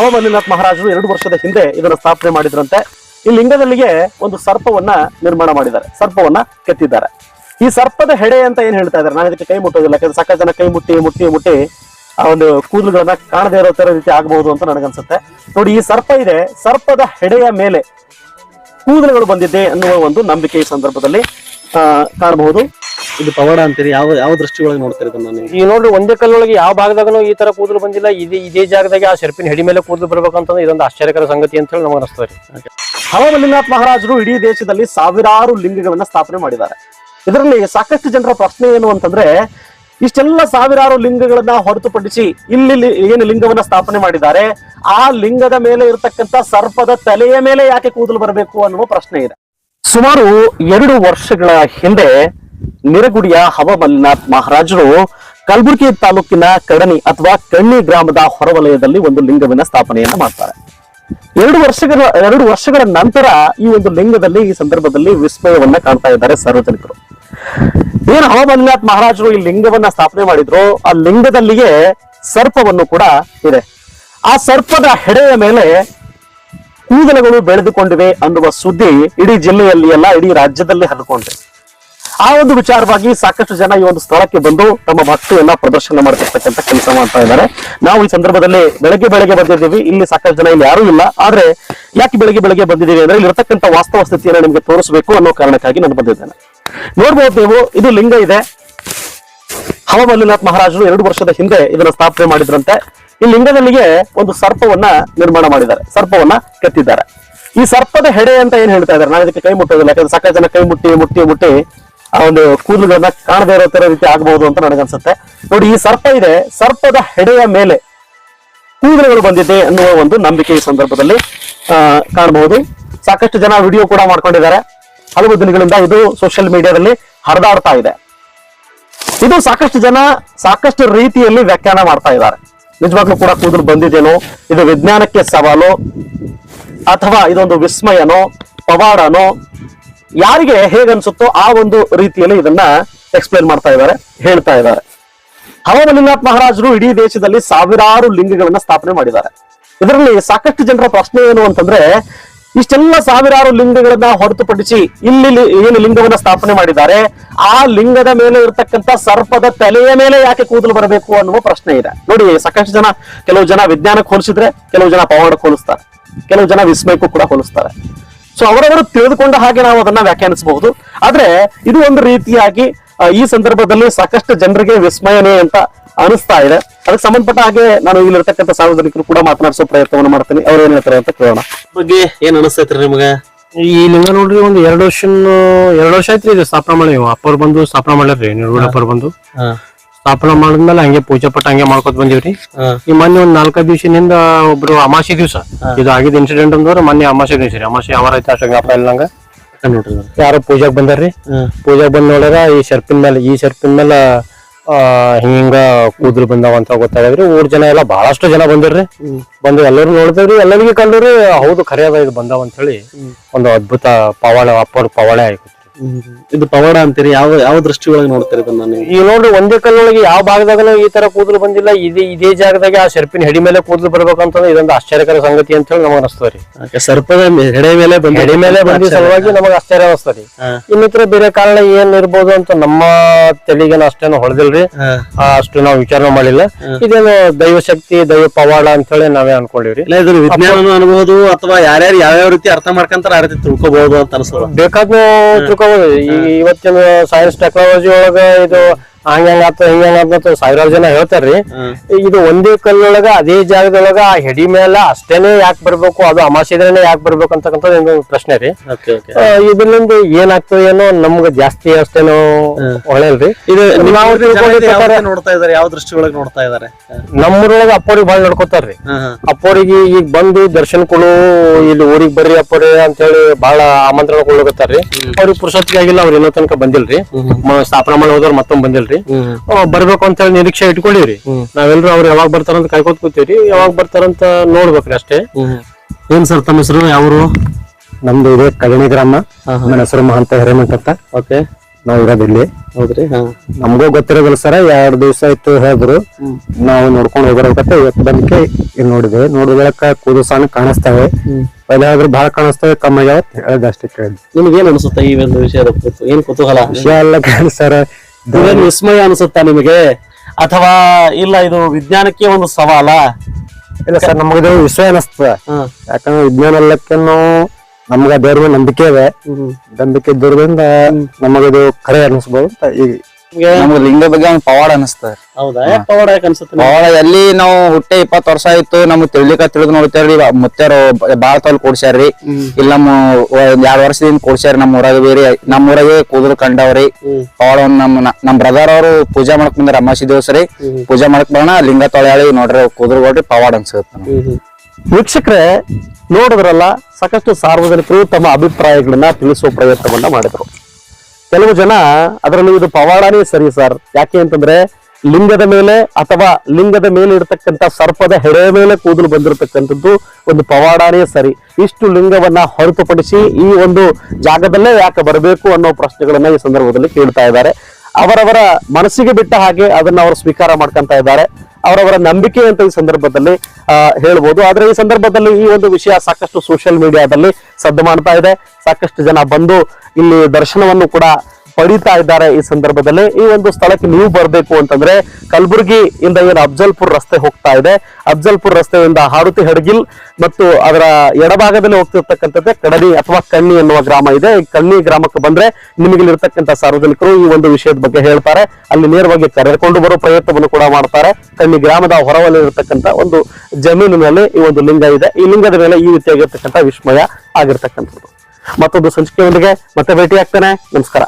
ಹವಮಲ್ಲಿನಾಥ್ ಮಹಾರಾಜರು ಎರಡು ವರ್ಷದ ಹಿಂದೆ ಇದನ್ನು ಸ್ಥಾಪನೆ ಮಾಡಿದ್ರಂತೆ. ಈ ಲಿಂಗದಲ್ಲಿಗೆ ಒಂದು ಸರ್ಪವನ್ನ ನಿರ್ಮಾಣ ಮಾಡಿದ್ದಾರೆ. ಸರ್ಪವನ್ನ ಕೆತ್ತಿದ್ದಾರೆ. ಈ ಸರ್ಪದ ಹೆಡೆ ಅಂತ ಏನ್ ಹೇಳ್ತಾ ಇದ್ದಾರೆ? ನಾನು ಇದಕ್ಕೆ ಕೈ ಮುಟ್ಟೋದಿಲ್ಲ. ಯಾಕಂದ್ರೆ ಸಾಕಷ್ಟು ಜನ ಕೈ ಮುಟ್ಟಿ ಮುಟ್ಟಿ ಮುಟ್ಟಿ ಆ ಒಂದು ಕೂದಲುಗಳನ್ನ ಕಾಣದೇ ಇರೋ ತರ ರೀತಿ ಆಗಬಹುದು ಅಂತ ನನಗನ್ಸುತ್ತೆ. ನೋಡಿ, ಈ ಸರ್ಪ ಇದೆ. ಸರ್ಪದ ಹೆಡೆಯ ಮೇಲೆ ಕೂದಲುಗಳು ಬಂದಿದೆ ಅನ್ನುವ ಒಂದು ನಂಬಿಕೆ ಈ ಸಂದರ್ಭದಲ್ಲಿ ಕಾಣಬಹುದು. ಇದು ಪವಾಡ ಅಂತೀರಿ? ಯಾವ ಯಾವ ದೃಷ್ಟಿಯೊಳಗೆ ನೋಡ್ತೀರಿ ಇದನ್ನ ನೀವು? ಈಗ ನೋಡ್ರಿ ಒಂದೇ ಕಲ್ಲೊಳಗೆ ಯಾವ ಭಾಗದಾಗನು ಈ ತರ ಕೂದಲು ಬಂದಿಲ್ಲ. ಇದೇ ಇದೇ ಜಾಗದಾಗ ಆ ಶರ್ಪಿನ ಹೆಡಿ ಮೇಲೆ ಕೂದಲು ಬರ್ಬೇಕಂತಂದ್ರೆ ಇದೊಂದು ಆಶ್ಚರ್ಯಕರ ಸಂಗತಿ ಅಂತ ಹೇಳಿ ನಮಗೆ ಅನಿಸ್ತದೆ ರೀ. ಹವಮಲ್ಲಿನಾಥ್ ಮಹಾರಾಜರು ಇಡೀ ದೇಶದಲ್ಲಿ ಸಾವಿರಾರು ಲಿಂಗಗಳನ್ನ ಸ್ಥಾಪನೆ ಮಾಡಿದ್ದಾರೆ. ಇದರಲ್ಲಿ ಸಾಕಷ್ಟು ಜನರ ಪ್ರಶ್ನೆ ಏನು ಅಂತಂದ್ರೆ ಇಷ್ಟೆಲ್ಲ ಸಾವಿರಾರು ಲಿಂಗಗಳನ್ನ ಹೊರತುಪಡಿಸಿ ಇಲ್ಲಿ ಏನು ಲಿಂಗವನ್ನ ಸ್ಥಾಪನೆ ಮಾಡಿದ್ದಾರೆ. ಆ ಲಿಂಗದ ಮೇಲೆ ಇರತಕ್ಕಂತ ಸರ್ಪದ ತಲೆಯ ಮೇಲೆ ಯಾಕೆ ಕೂದಲು ಬರಬೇಕು ಅನ್ನುವ ಪ್ರಶ್ನೆ ಇದೆ. ಸುಮಾರು ಎರಡು ವರ್ಷಗಳ ಹಿಂದೆ ನಿರಗುಡಿಯ ಹವಮಲ್ಲಿನಾಥ್ ಮಹಾರಾಜರು ಕಲಬುರಗಿ ತಾಲೂಕಿನ ಕಡನಿ ಅಥವಾ ಕಣ್ಣಿ ಗ್ರಾಮದ ಹೊರವಲಯದಲ್ಲಿ ಒಂದು ಲಿಂಗವನ್ನ ಸ್ಥಾಪನೆಯನ್ನ ಮಾಡ್ತಾರೆ. ಎರಡು ವರ್ಷಗಳ ಎರಡು ವರ್ಷಗಳ ನಂತರ ಈ ಒಂದು ಲಿಂಗದಲ್ಲಿ ಈ ಸಂದರ್ಭದಲ್ಲಿ ವಿಸ್ಮಯವನ್ನ ಕಾಣ್ತಾ ಇದ್ದಾರೆ ಸಾರ್ವಜನಿಕರು. ಏನು ಹವಮಲ್ಲಿನಾಥ್ ಮಹಾರಾಜರು ಈ ಲಿಂಗವನ್ನ ಸ್ಥಾಪನೆ ಮಾಡಿದ್ರು? ಆ ಲಿಂಗದಲ್ಲಿಯೇ ಸರ್ಪವನ್ನು ಕೂಡ ಇದೆ. ಆ ಸರ್ಪದ ಹೆಡೆಯ ಮೇಲೆ ಕೂದಲುಗಳು ಬೆಳೆದುಕೊಂಡಿವೆ ಅನ್ನುವ ಸುದ್ದಿ ಇಡೀ ಜಿಲ್ಲೆಯಲ್ಲಿ ಅಲ್ಲ ಇಡೀ ರಾಜ್ಯದಲ್ಲಿ ಹರಡಿಕೊಂಡಿದೆ ಆ ಒಂದು ವಿಚಾರವಾಗಿ ಸಾಕಷ್ಟು ಜನ ಈ ಒಂದು ಸ್ಥಳಕ್ಕೆ ಬಂದು ತಮ್ಮ ಭಕ್ತಿಯನ್ನ ಪ್ರದರ್ಶನ ಮಾಡ್ತಿರ್ತಕ್ಕಂಥ ಕೆಲಸ ಮಾಡ್ತಾ ಇದ್ದಾರೆ. ನಾವು ಈ ಸಂದರ್ಭದಲ್ಲಿ ಬೆಳಗ್ಗೆ ಬೆಳಗ್ಗೆ ಬಂದಿದ್ದೀವಿ. ಇಲ್ಲಿ ಸಾಕಷ್ಟು ಜನ ಇಲ್ಲಿ ಯಾರೂ ಇಲ್ಲ. ಆದ್ರೆ ಯಾಕೆ ಬೆಳಗ್ಗೆ ಬೆಳಗ್ಗೆ ಬಂದಿದ್ದೀವಿ ಅಂದ್ರೆ ಇಲ್ಲಿ ಇರತಕ್ಕಂತ ವಾಸ್ತವ ಸ್ಥಿತಿಯನ್ನು ನಿಮಗೆ ತೋರಿಸಬೇಕು ಅನ್ನೋ ಕಾರಣಕ್ಕಾಗಿ ನಾನು ಬಂದಿದ್ದೇನೆ. ನೋಡ್ಬೋದು ನೀವು, ಇದು ಲಿಂಗ ಇದೆ. ಹವಮಲ್ಲಿನಾಥ್ ಮಹಾರಾಜರು ಎರಡು ವರ್ಷದ ಹಿಂದೆ ಇದನ್ನ ಸ್ಥಾಪನೆ ಮಾಡಿದ್ರಂತೆ. ಈ ಲಿಂಗದಲ್ಲಿಗೆ ಒಂದು ಸರ್ಪವನ್ನ ನಿರ್ಮಾಣ ಮಾಡಿದ್ದಾರೆ. ಸರ್ಪವನ್ನ ಕೆತ್ತಿದ್ದಾರೆ. ಈ ಸರ್ಪದ ಹೆಡೆ ಅಂತ ಏನ್ ಹೇಳ್ತಾ ಇದ್ದಾರೆ? ನಾನು ಇದಕ್ಕೆ ಕೈ ಮುಟ್ಟೋದಿಲ್ಲ. ಯಾಕಂದ್ರೆ ಸಾಕಷ್ಟು ಜನ ಕೈ ಮುಟ್ಟಿ ಮುಟ್ಟಿ ಮುಟ್ಟಿ ಆ ಒಂದು ಕೂದಲುಗಳನ್ನ ಕಾಣದೇ ಇರೋ ತರ ರೀತಿ ಆಗಬಹುದು ಅಂತ ನನಗನ್ಸುತ್ತೆ. ನೋಡಿ, ಈ ಸರ್ಪ ಇದೆ. ಸರ್ಪದ ಹೆಡೆಯ ಮೇಲೆ ಕೂದಲುಗಳು ಬಂದಿದೆ ಅನ್ನುವ ಒಂದು ನಂಬಿಕೆ ಈ ಸಂದರ್ಭದಲ್ಲಿ ಕಾಣಬಹುದು. ಸಾಕಷ್ಟು ಜನ ವಿಡಿಯೋ ಕೂಡ ಮಾಡ್ಕೊಂಡಿದ್ದಾರೆ. ಹಲವು ದಿನಗಳಿಂದ ಇದು ಸೋಷಿಯಲ್ ಮೀಡಿಯಾದಲ್ಲಿ ಹರಿದಾಡ್ತಾ ಇದೆ. ಇದು ಸಾಕಷ್ಟು ಜನ ಸಾಕಷ್ಟು ರೀತಿಯಲ್ಲಿ ವ್ಯಾಖ್ಯಾನ ಮಾಡ್ತಾ ಇದ್ದಾರೆ. ನಿಜವಾಗ್ಲೂ ಕೂಡ ಕೂದಲು ಬಂದಿದೇನೋ ಇದು ವಿಜ್ಞಾನಕ್ಕೆ ಸವಾಲು, ಅಥವಾ ಇದೊಂದು ವಿಸ್ಮಯನೋ, ಪವಾಡನೋ ಯಾರಿಗೆ ಹೇಗನ್ಸುತ್ತೋ ಆ ಒಂದು ರೀತಿಯಲ್ಲಿ ಇದನ್ನ ಎಕ್ಸ್ಪ್ಲೈನ್ ಮಾಡ್ತಾ ಇದ್ದಾರೆ, ಹೇಳ್ತಾ ಇದ್ದಾರೆ. ಹವಮಲಿಂಗನಾಥ್ ಮಹಾರಾಜರು ಇಡೀ ದೇಶದಲ್ಲಿ ಸಾವಿರಾರು ಲಿಂಗಗಳನ್ನ ಸ್ಥಾಪನೆ ಮಾಡಿದ್ದಾರೆ. ಇದರಲ್ಲಿ ಸಾಕಷ್ಟು ಜನರ ಪ್ರಶ್ನೆ ಏನು ಅಂತಂದ್ರೆ, ಇಷ್ಟೆಲ್ಲ ಸಾವಿರಾರು ಲಿಂಗಗಳನ್ನ ಹೊರತುಪಡಿಸಿ ಇಲ್ಲಿ ಏನು ಲಿಂಗವನ್ನ ಸ್ಥಾಪನೆ ಮಾಡಿದ್ದಾರೆ, ಆ ಲಿಂಗದ ಮೇಲೆ ಇರತಕ್ಕಂತ ಸರ್ಪದ ತಲೆಯ ಮೇಲೆ ಯಾಕೆ ಕೂದಲು ಬರಬೇಕು ಅನ್ನುವ ಪ್ರಶ್ನೆ ಇದೆ. ನೋಡಿ, ಸಾಕಷ್ಟು ಜನ, ಕೆಲವು ಜನ ವಿಜ್ಞಾನಕ್ಕೆ ಹೋಲಿಸಿದ್ರೆ, ಕೆಲವು ಜನ ಪವಾಡಕ್ಕೆ ಹೋಲಿಸ್ತಾರೆ ಕೆಲವು ಜನ ವಿಸ್ಮಯಕ್ಕೂ ಕೂಡ ಹೋಲಿಸ್ತಾರೆ. ಸೊ ಅವರವರು ತಿಳಿದುಕೊಂಡ ಹಾಗೆ ನಾವು ಅದನ್ನ ವ್ಯಾಖ್ಯಾನಿಸಬಹುದು. ಆದ್ರೆ ಇದು ಒಂದು ರೀತಿಯಾಗಿ ಈ ಸಂದರ್ಭದಲ್ಲಿ ಸಾಕಷ್ಟು ಜನರಿಗೆ ವಿಸ್ಮಯನೇ ಅಂತ ಅನಿಸ್ತಾ ಇದೆ. ಅದಕ್ಕೆ ಸಂಬಂಧಪಟ್ಟ ಹಾಗೆ ನಾನು ಇಲ್ಲಿರ್ತಕ್ಕಂಥ ಸಾರ್ವಜನಿಕರು ಕೂಡ ಮಾತನಾಡಿಸೋ ಪ್ರಯತ್ನವನ್ನು ಮಾಡ್ತೀನಿ. ಅವ್ರು ಏನ್ ಹೇಳ್ತಾರೆ ಅಂತ ಕೇಳೋಣ. ಬಗ್ಗೆ ಏನ್ ಅನಿಸ್ತೈತ್ರಿ ನಿಮ್ಗೆ? ಈ ಲಿಂಗ ನೋಡ್ರಿ ಒಂದು ಎರಡು ವರ್ಷ ಎರಡು ವರ್ಷ ಆಯ್ತ್ರಿ ಇದು ಸ್ಥಾಪನೆ ಮಾಡಿ ಅಪ್ಪರ್ ಬಂದು ಸ್ಥಾಪನೆ ಮಾಡ್ಯಾರ್ರಿ ನಿರ್ಗುಡಪ್ಪರ್ ಬಂದು. ಸ್ಥಾಪನೆ ಮಾಡಿದ್ಮೇಲೆ ಹಂಗೆ ಪೂಜೆ ಪಟ್ಟ ಹಂಗೆ ಮಾಡ್ಕೊತ ಬಂದಿವ್ರಿ. ಈ ಮೊನ್ನೆ ಒಂದ್ ನಾಲ್ಕೈದು ದಿವಸದಿಂದ ಒಬ್ರು ಅಮಾಸೆ ದಿವಸ. ಇದು ಆಗಿದ ಇನ್ಸಿಡೆಂಟ್ ಅಂದ್ರ ಮೊನ್ನೆ ಅಮಾಸೆ ದಿವಸ ರೀ. ಅಮಾಸೆ ಯಾವಾರ ಐತೆ ಅಷ್ಟಂಗಪ್ಪ ಇಲ್ಲಂಗ ನೋಡ್ರಿ ಯಾರೋ ಪೂಜಾಗ್ ಬಂದಾರ್ರಿ. ಪೂಜಾಗ್ ಬಂದ್ ನೋಡ್ಯಾರ ಈ ಸರ್ಪಿನ ಮೇಲೆ ಈ ಸರ್ಪಿನ ಮೇಲೆ ಆ ಹಿಂಗ ಕೂದಲು ಬಂದಾವ ಅಂತ ಗೊತ್ತಾಗದ್ರಿ ಊರ್ ಜನ ಎಲ್ಲ ಬಹಳಷ್ಟು ಜನ ಬಂದಿರ್ರಿ. ಬಂದು ಎಲ್ಲರೂ ನೋಡಿದ್ರಿ. ಎಲ್ಲರಿಗೂ ಕಂಡ್ರಿ ಹೌದು ಖರೆ ಅದ ಇದು ಬಂದಾವ ಅಂತ ಹೇಳಿ ಒಂದು ಅದ್ಭುತ ಪವಾಡ ಅಪ್ಪರ್ ಪವಾಡ ಆಯ್ತು. ಇದು ಪವಾಡ ಅಂತೀರಿ? ಯಾವ ಯಾವ ದೃಷ್ಟಿ ಒಳಗೆ ನೋಡ್ತೀರಿ ಇದನ್ನ ನೀವು? ಈಗ ನೋಡ್ರಿ ಒಂದೇ ಕಲ್ಲೊಳಗೆ ಯಾವ ಭಾಗದಾಗಲೂ ಈ ತರ ಕೂದಲು ಬಂದಿಲ್ಲ. ಇದೇ ಇದೇ ಜಾಗದಾಗ ಆ ಸರ್ಪಿನ ಹೆಡಿ ಮೇಲೆ ಕೂದಲು ಬರ್ಬೇಕಂತಂದ್ರೆ ಇದೊಂದು ಆಶ್ಚರ್ಯಕರ ಸಂಗತಿ ಅಂತ ಹೇಳಿ ನಮಗೆ ಅನಿಸ್ತದ್ರಿ ಯಾಕೆ ಸರ್ಪದ ಮೇ- ಹೆಡೆ ಮೇಲೆ ಬಂದ ಹೆಡಿ ಮೇಲೆ ಬಂದ ಸಲುವಾಗಿ ನಮಗೆ ಆಶ್ಚರ್ಯ ಅನಿಸ್ತದೆ ಇನ್ನಿತರ ಬೇರೆ ಕಾರಣ ಏನ್ ಇರ್ಬೋದು ಅಂತ ನಮ್ಮ ತಲೆಗೇನು ಅಷ್ಟೇನು ಹೊಡೆದಿಲ್ರಿ ಅಷ್ಟು ನಾವು ವಿಚಾರ ಮಾಡಿಲ್ಲ. ಇದೇನು ದೈವ ಶಕ್ತಿ ದೈವ ಪವಾಡ ಅಂತ ಹೇಳಿ ನಾವೇ ಅನ್ಕೊಂಡಿವ್ರಿ. ಇಲ್ಲ ವಿಜ್ಞಾನ ಅನ್ಬಹುದು ಅಥವಾ ಯಾರ್ಯಾರು ಯಾವ್ಯಾವ ರೀತಿ ಅರ್ಥ ಮಾಡ್ಕೊಂತಾರ ಆ ರೀತಿ ತಿಳ್ಕೊಬಹುದು ಅಂತ ಅನ್ಸೋದು ಬೇಕಾದ ಈ ಇವತ್ತಿನ ಸೈನ್ಸ್ ಟೆಕ್ನಾಲಜಿ ಒಳಗ ಇದು ಹಂಗ ಆತ ಹಿಂಗ ಅಂತ ಸಾವಿರಾರು ಜನ ಹೇಳ್ತಾರ್ರಿ. ಇದು ಒಂದೇ ಕಲ್ಲೊಳಗ ಅದೇ ಜಾಗದೊಳಗ ಆ ಹೆಡಿ ಮೇಲ ಅಷ್ಟೇನೆ ಯಾಕೆ ಬರ್ಬೇಕು ಅದು ಅಮಾಸಿದ್ರೇನೆ ಯಾಕೆ ಬರ್ಬೇಕು ಅಂತಕ್ಕಂಥದ್ದು ಒಂದು ಪ್ರಶ್ನೆ ರೀ. ಇದರಿಂದ ಏನಾಗ್ತದೆ ಏನೋ ನಮ್ಗ ಜಾಸ್ತಿ ಅಷ್ಟೇನೋ ಒಳ್ಳೇಲ್ರಿ ಇದು ನಾವು ನೋಡ್ತಾ ಇದಾರೆ ಯಾವ ದೃಷ್ಟಿಯೊಳಗೆ ನೋಡ್ತಾ ಇದಾರೆ? ನಮ್ಮೂರೊಳಗ ಅಪ್ಪೋರಿಗೆ ಬಾಳ್ ನೋಡ್ಕೋತಾರ್ರಿ. ಅಪ್ಪೋರಿಗೆ ಈಗ ಬಂದು ದರ್ಶನ ಕೊಡು ಇಲ್ಲಿ ಊರಿಗೆ ಬರ್ರಿ ಅಪ್ಪೋರಿ ಅಂತ ಹೇಳಿ ಬಹಳ ಆಮಂತ್ರಣ ಕೊಡ್ಲಕತ್ತಾರ್ರಿ. ಅವ್ರಿಗೆ ಪುರುಷತ್ಗೆ ಆಗಿಲ್ಲ ಅವ್ರು ಇನ್ನೋ ತನಕ ಬಂದಿಲ್ರಿ. ಸ್ಥಾಪನಾ ಮಾಡಿ ಹೋದವ್ರು ಮತ್ತೊಮ್ಮೆ ಬಂದಿಲ್ರಿ. ಆ, ಬರ್ಬೇಕು ಅಂತ ಹೇಳಿ ನಿರೀಕ್ಷೆ ಇಟ್ಕೊಂಡಿವ್ರಿ ನಾವೆಲ್ಲರೂ ಅವ್ರು ಯಾವಾಗ ಬರ್ತಾರಂತ ಕಾಯ್ಕೊತ ಕೂತೀವ್ರಿ ಯಾವಾಗ ಬರ್ತಾರಂತ ನೋಡ್ಬೇಕ್ರಿ ಅಷ್ಟೇ. ಏನ್ ಸರ್ ತಮ್ಮ ಹೆಸರು? ಯಾವ್ರು? ನಮ್ದು ಇದೆ ಕಗಣಿ ಗ್ರಾಮ. ನನ್ನ ಹೆಸರು ಮಹಂತ ಹಿರೇಮಂಟ್ ಅಂತ. ಓಕೆ. ನಾವ್ ಇರೋದಿಲ್ಲಿ ಹೌದ್ರಿ ಹಾ. ನಮಗೂ ಗೊತ್ತಿರೋದಿಲ್ಲ ಸರ್ ಎರಡ್ ದಿವಸ ಆಯ್ತು ಹೇಳಿದ್ರು. ನಾವು ನೋಡ್ಕೊಂಡು ಹೋಗಿರ್ಬೇಕಂತ ಇವತ್ತು ಬಂದಕ್ಕೆ ಇಲ್ಲಿ ನೋಡಿದ್ವಿ ನೋಡಿದಳಕ ಕೂದು ಸಣ್ಣ ಕಾಣಿಸ್ತವೆ. ಪೈಲೆ ಆದ್ರೆ ಬಹಳ ಕಾಣಿಸ್ತವೆ ಕಮ್ಮಿ ಆಗ್ಯಾವ ಹೇಳ್ದ ಅಷ್ಟೇ ಕೇಳಿದ್ವಿ ನಿಮ್ಗೆ ಏನ್ ಅನ್ಸುತ್ತೆ ಈ ಒಂದು ವಿಷಯದ ಕುರಿತು? ಏನ್ ಕುತೂಹಲ? ವಿಷಯ ಎಲ್ಲ ಸರ್ ಇದೇನ್ ವಿಸ್ಮಯ ಅನಿಸುತ್ತ ನಿಮಗೆ? ಅಥವಾ ಇಲ್ಲ ಇದು ವಿಜ್ಞಾನಕ್ಕೆ ಒಂದು ಸವಾಲ? ಇಲ್ಲ ಸರ್ ನಮಗಿದು ವಿಷಯ ಅನಿಸ್ತದೆ ಯಾಕಂದ್ರೆ ವಿಜ್ಞಾನ ಎಲ್ಲಕ್ಕೂ ನಮ್ಗೆ ಬೇರೆ ಮೇಲೆ ನಂಬಿಕೆ ಇದೆ. ನಂಬಿಕೆ ಇದ್ದೋದ್ರಿಂದ ನಮಗಿದು ಕರೆ ಅನಿಸ್ಬೋದು ಅಂತ ಈಗ ನಮ್ಗೆ ಲಿಂಗ ಬಗ್ಗೆ ಒಂದು ಪವಾಡ ಅನಿಸ್ತದ ಹೌದಾ? ಯಾಕೆ ಪವಾಡ ಯಾಕೆ ಅನ್ಸುತ್ತೆ ನಿಮ್ಗೆ? ಪವಾಡ ಎಲ್ಲಿ ನಾವು ಹುಟ್ಟೆ ಇಪ್ಪತ್ತು ವರ್ಷ ಆಯ್ತು ನಮ್ಗೆ ತಿಳಿಲಿಕ್ಕ ತಿಳಿದು ನೋಡ್ತೇವ್ರಿ ಮುತ್ತೇರು ಬಾಳ ತೋಲ್ ಕೊಡ್ಸ್ಯಾರ್ರಿ. ಇಲ್ಲ ನಮ್ಮ ಎರಡು ವರ್ಷದಿಂದ ಕೊಡ್ಸ್ಯಾರ ನಮ್ಮ ಊರಾಗ ಬೇರೆ ನಮ್ಮ ಊರಾಗೆ ಕೂದಲು ಕಂಡವ್ರಿ. ಪವಾಡ ಒಂದ್ ನಮ್ಮ ನಮ್ ಬ್ರದರ್ ಅವರು ಪೂಜಾ ಮಾಡಕ್ ಬಂದ್ರ ಅಮಾಸಿ ದಿವಸ ರೀ. ಪೂಜಾ ಮಾಡಕ್ ಬರೋಣ ಲಿಂಗ ತೊಳೆಯಾಳಿ ನೋಡ್ರಿ ಕೂದಲು ಕೊಡ್ರಿ ಪವಾಡ ಅನ್ಸುತ್ತೆ ನಮ್ಗೆ. ವೀಕ್ಷಕರೇ ನೋಡಿದ್ರಲ್ಲ ಸಾಕಷ್ಟು ಸಾರ್ವಜನಿಕರು ತಮ್ಮ ಅಭಿಪ್ರಾಯಗಳನ್ನ ತಿಳಿಸುವ ಪ್ರಯತ್ನವನ್ನ ಮಾಡಿದ್ರು. ಕೆಲವು ಜನ ಅದರಲ್ಲಿ ಇದು ಪವಾಡನೇ ಸರಿ ಸರ್. ಯಾಕೆ ಅಂತಂದ್ರೆ ಲಿಂಗದ ಮೇಲೆ ಅಥವಾ ಲಿಂಗದ ಮೇಲೆ ಇರತಕ್ಕಂತ ಸರ್ಪದ ಹೆಡೆಯ ಮೇಲೆ ಕೂದಲು ಬಂದಿರತಕ್ಕಂಥದ್ದು ಒಂದು ಪವಾಡನೇ ಸರಿ. ಇಷ್ಟು ಲಿಂಗವನ್ನ ಹೊರತುಪಡಿಸಿ ಈ ಒಂದು ಜಾಗದಲ್ಲೇ ಯಾಕೆ ಬರಬೇಕು ಅನ್ನೋ ಪ್ರಶ್ನೆಗಳನ್ನ ಈ ಸಂದರ್ಭದಲ್ಲಿ ಕೇಳ್ತಾ ಇದ್ದಾರೆ. ಅವರವರ ಮನಸ್ಸಿಗೆ ಬಿಟ್ಟ ಹಾಗೆ ಅದನ್ನ ಅವರು ಸ್ವೀಕಾರ ಮಾಡ್ಕೊಂತ ಇದ್ದಾರೆ. ಅವರವರ ನಂಬಿಕೆ ಅಂತ ಈ ಸಂದರ್ಭದಲ್ಲಿ ಹೇಳ್ಬೋದು. ಆದ್ರೆ ಈ ಸಂದರ್ಭದಲ್ಲಿ ಈ ಒಂದು ವಿಷಯ ಸಾಕಷ್ಟು ಸೋಷಿಯಲ್ ಮೀಡಿಯಾದಲ್ಲಿ ಸದ್ದು ಮಾಡ್ತಾ ಇದೆ. ಸಾಕಷ್ಟು ಜನ ಬಂದು ಇಲ್ಲಿ ದರ್ಶನವನ್ನು ಕೂಡ ಪಡಿತಾ ಇದ್ದಾರೆ ಈ ಸಂದರ್ಭದಲ್ಲಿ. ಈ ಒಂದು ಸ್ಥಳಕ್ಕೆ ನೀವು ಬರಬೇಕು ಅಂತಂದ್ರೆ ಕಲಬುರಗಿ ಇಂದ ಏನು ಅಫ್ಜಲ್ಪುರ್ ರಸ್ತೆ ಹೋಗ್ತಾ ಇದೆ. ಅಫ್ಜಲ್ಪುರ್ ರಸ್ತೆಯಿಂದ ಹಾರುತಿ ಹಡಗಿಲ್ ಮತ್ತು ಅದರ ಎಡಭಾಗದಲ್ಲಿ ಹೋಗ್ತಿರ್ತಕ್ಕಂಥದ್ದೇ ಕಡನಿ ಅಥವಾ ಕಣ್ಣಿ ಎನ್ನುವ ಗ್ರಾಮ ಇದೆ. ಈ ಕಣ್ಣಿ ಗ್ರಾಮಕ್ಕೆ ಬಂದ್ರೆ ನಿಮಗೆ ಇರ್ತಕ್ಕಂಥ ಸಾರ್ವಜನಿಕರು ಈ ಒಂದು ವಿಷಯದ ಬಗ್ಗೆ ಹೇಳ್ತಾರೆ. ಅಲ್ಲಿ ನೇರವಾಗಿ ಕರೆದುಕೊಂಡು ಬರೋ ಪ್ರಯತ್ನವನ್ನು ಕೂಡ ಮಾಡ್ತಾರೆ. ಕಣ್ಣಿ ಗ್ರಾಮದ ಹೊರವಲ್ಲಿ ಇರತಕ್ಕಂಥ ಒಂದು ಜಮೀನಿನಲ್ಲಿ ಈ ಒಂದು ಲಿಂಗ ಇದೆ. ಈ ಲಿಂಗದ ಮೇಲೆ ಈ ರೀತಿಯಾಗಿರ್ತಕ್ಕಂಥ ವಿಸ್ಮಯ ಆಗಿರ್ತಕ್ಕಂಥದ್ದು. ಮತ್ತೊಂದು ಸಂಚಿಕೆಯೊಂದಿಗೆ ಮತ್ತೆ ಭೇಟಿ ಆಗ್ತಾನೆ ನಮಸ್ಕಾರ.